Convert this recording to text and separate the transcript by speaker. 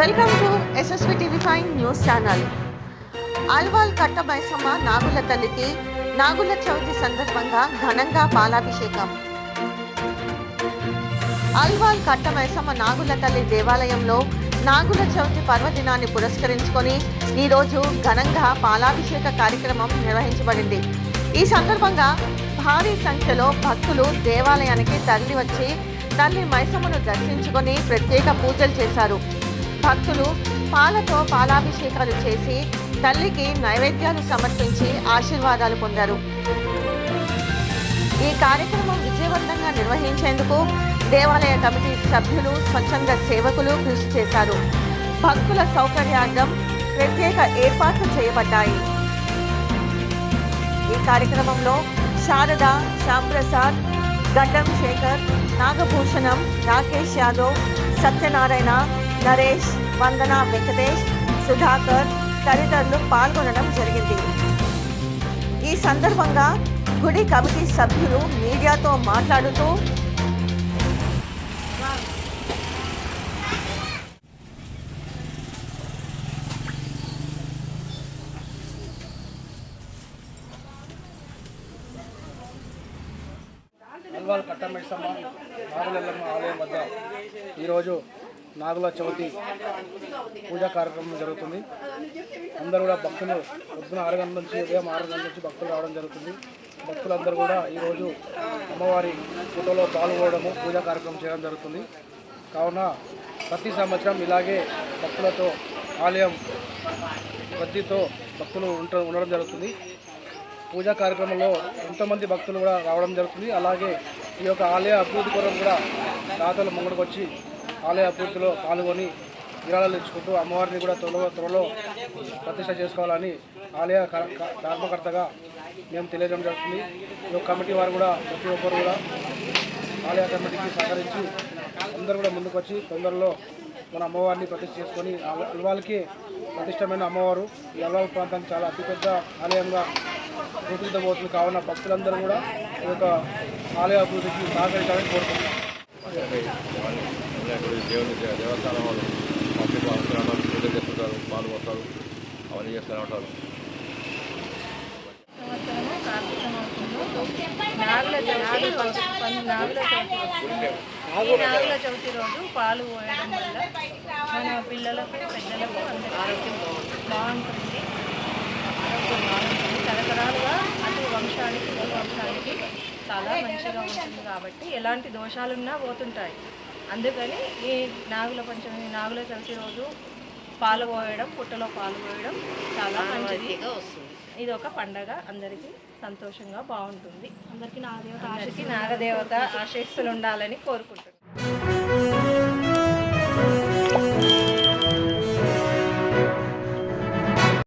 Speaker 1: Welcome to SSV TV five news channel. Alwal Kattamaisamma నాగుల తల్లికి నాగుల చవితి సందర్భంగా ఘనంగా పాలాభిషేకం. అల్వాల్ కట్టమైసమ్మ నాగుల తల్లి దేవాలయంలో నాగుల చవితి పర్వదినాన్ని పురస్కరించుకొని ఈరోజు ఘనంగా పాలాభిషేక కార్యక్రమం నిర్వహించబడింది. ఈ సందర్భంగా భారీ సంఖ్యలో భక్తులు దేవాలయానికి తరలి వచ్చి తల్లి మైసమ్మను దర్శించుకొని ప్రత్యేక పూజలు చేశారు. భక్తులు పాలతో పాలాభిషేకాలు చేసి తల్లికి నైవేద్యాలు సమర్పించి ఆశీర్వాదాలు పొందారు. ఈ కార్యక్రమం విజయవంతంగా నిర్వహించేందుకు దేవాలయ కమిటీ సభ్యులు స్వచ్ఛంద సేవకులు కృషి చేశారు. భక్తుల సౌకర్యార్థం ప్రత్యేక ఏర్పాట్లు చేయబడ్డాయి. ఈ కార్యక్రమంలో శారద శ్యాంప్రసాద్ గడ్డం శేఖర్ నాగభూషణం రాకేష్ యాదవ్ సత్యనారాయణ నరేష్ వందన వెంకటేష్ సుధాకర్ తదితరులు పాల్గొనడం జరిగింది. ఈ సందర్భంగా గుడి కమిటీ సభ్యులు మీడియాతో మాట్లాడుతూ
Speaker 2: అల్వాల్ ఆలయం వద్ద ఈరోజు నాగుల చవితి పూజా కార్యక్రమం జరుగుతుంది. అందరూ కూడా భక్తులు పొద్దున ఆరు గంటల నుంచి ఉదయం ఆరు గంటల నుంచి భక్తులు రావడం జరుగుతుంది. భక్తులందరూ కూడా ఈరోజు అమ్మవారి ఫోటోలో పాల్గొనడము పూజా కార్యక్రమం చేయడం జరుగుతుంది. కావున ప్రతి సంవత్సరం ఇలాగే భక్తులతో ఆలయం రద్దీతో భక్తులు ఉంట ఉండడం జరుగుతుంది. పూజా కార్యక్రమంలో ఎంతోమంది భక్తులు కూడా రావడం జరుగుతుంది. అలాగే ఈ యొక్క ఆలయ అభివృద్ధి కొరకు కూడా దాతలు ముంగడికి వచ్చి ఆలయ అభివృద్ధిలో పాల్గొని విరాళాలు ఇచ్చుకుంటూ అమ్మవారిని కూడా త్వరలో త్వరలో ప్రతిష్ట చేసుకోవాలని ఆలయ కర్మకర్తగా మేము తెలియజేయడం జరుగుతుంది. ఈ కమిటీ వారు కూడా ప్రతి ఒక్కరు కూడా ఆలయ కమిటీకి సహకరించి అందరూ కూడా ముందుకు వచ్చి తొందరలో మన అమ్మవారిని ప్రతిష్ట చేసుకొని ఇవాళకి ప్రతిష్టమైన అమ్మవారు ఈ అల్వాల్ ప్రాంతానికి చాలా అతిపెద్ద ఆలయంగా రూపుదిద్దబోతుంది. కావున భక్తులందరూ కూడా ఈ యొక్క ఆలయ అభివృద్ధికి సహకరించాలని కోరుకుంటున్నాం.
Speaker 3: వినాయకుడి దేవుని దేవస్థానం వాళ్ళు పంపిణీ వస్తున్నారు పూజ చేస్తుంటారు పాలు పోస్తారు అవన్నీ చేస్తూనే ఉంటారు.
Speaker 4: నాగుల చవితి రోజు పాలు పోయడం వల్ల మన పిల్లలకు పెద్దలకు అందరి ఆరోగ్యం బాగుంటుంది. ఆరోగ్యం బాగుంటుంది తరతరాలుగా అటు వంశానికి ఈ వంశానికి చాలా మంచిగా ఉంటుంది కాబట్టి ఎలాంటి దోషాలున్నా పోతుంటాయి. అందుకని ఈ నాగుల పంచమి నాగుల చవితి రోజు పాలు పోయడం పుట్టలో పాలు పోయడం చాలా మంచిది. ఇది ఒక పండగ. అందరికీ సంతోషంగా బాగుంటుంది. అందరికీ నాగదేవత నాగదేవత ఆశీస్సులు ఉండాలని కోరుకుంటున్నాను